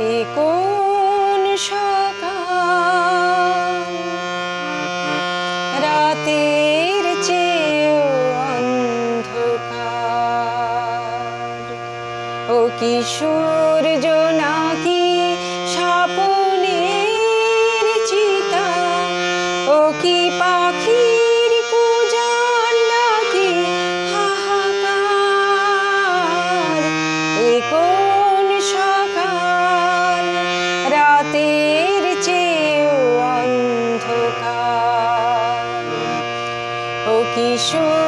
এ কোন রাতের ও কিশোর নাকি স্বপনের চিতা? ও কি পাখির ও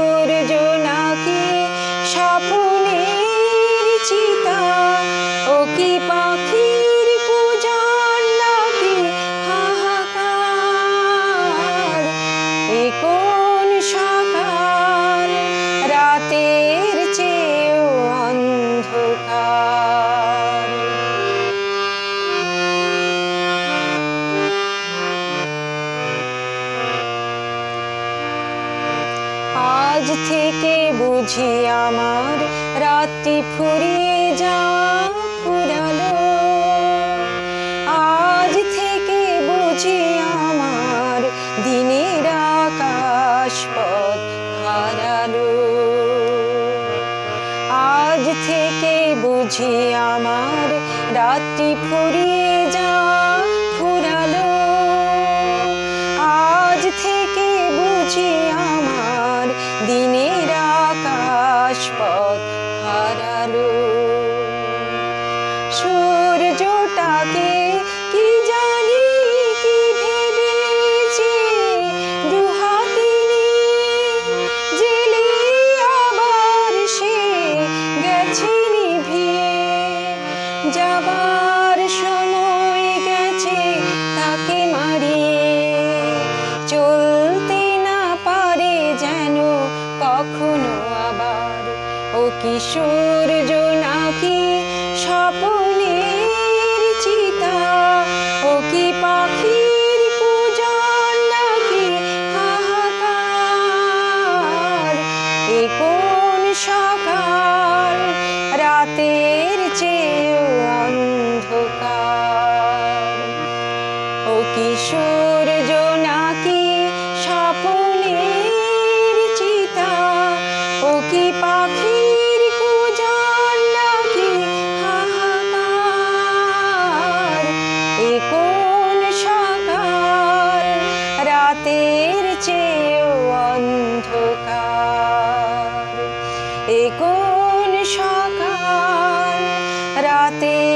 রাতের চেয়েও অন্ধকার। আজ থেকে বুঝি আমার রাত্রি ফুরিয়ে যাওয়া ফুরালো আজ থেকে বুঝি আমার আজ থেকে বুঝি আমার রাত্রি ফুরিয়ে যা ফুরালো। আজ থেকে বুঝি আমার দিনের আকাশ পথ হারালো। যাবার সময় গেছে তাকে মারিয়ে চলতে না পারে যেন কখনো আবার। ও কিশোর নাকি স্বপনের এ কোন সকাল চেয়ে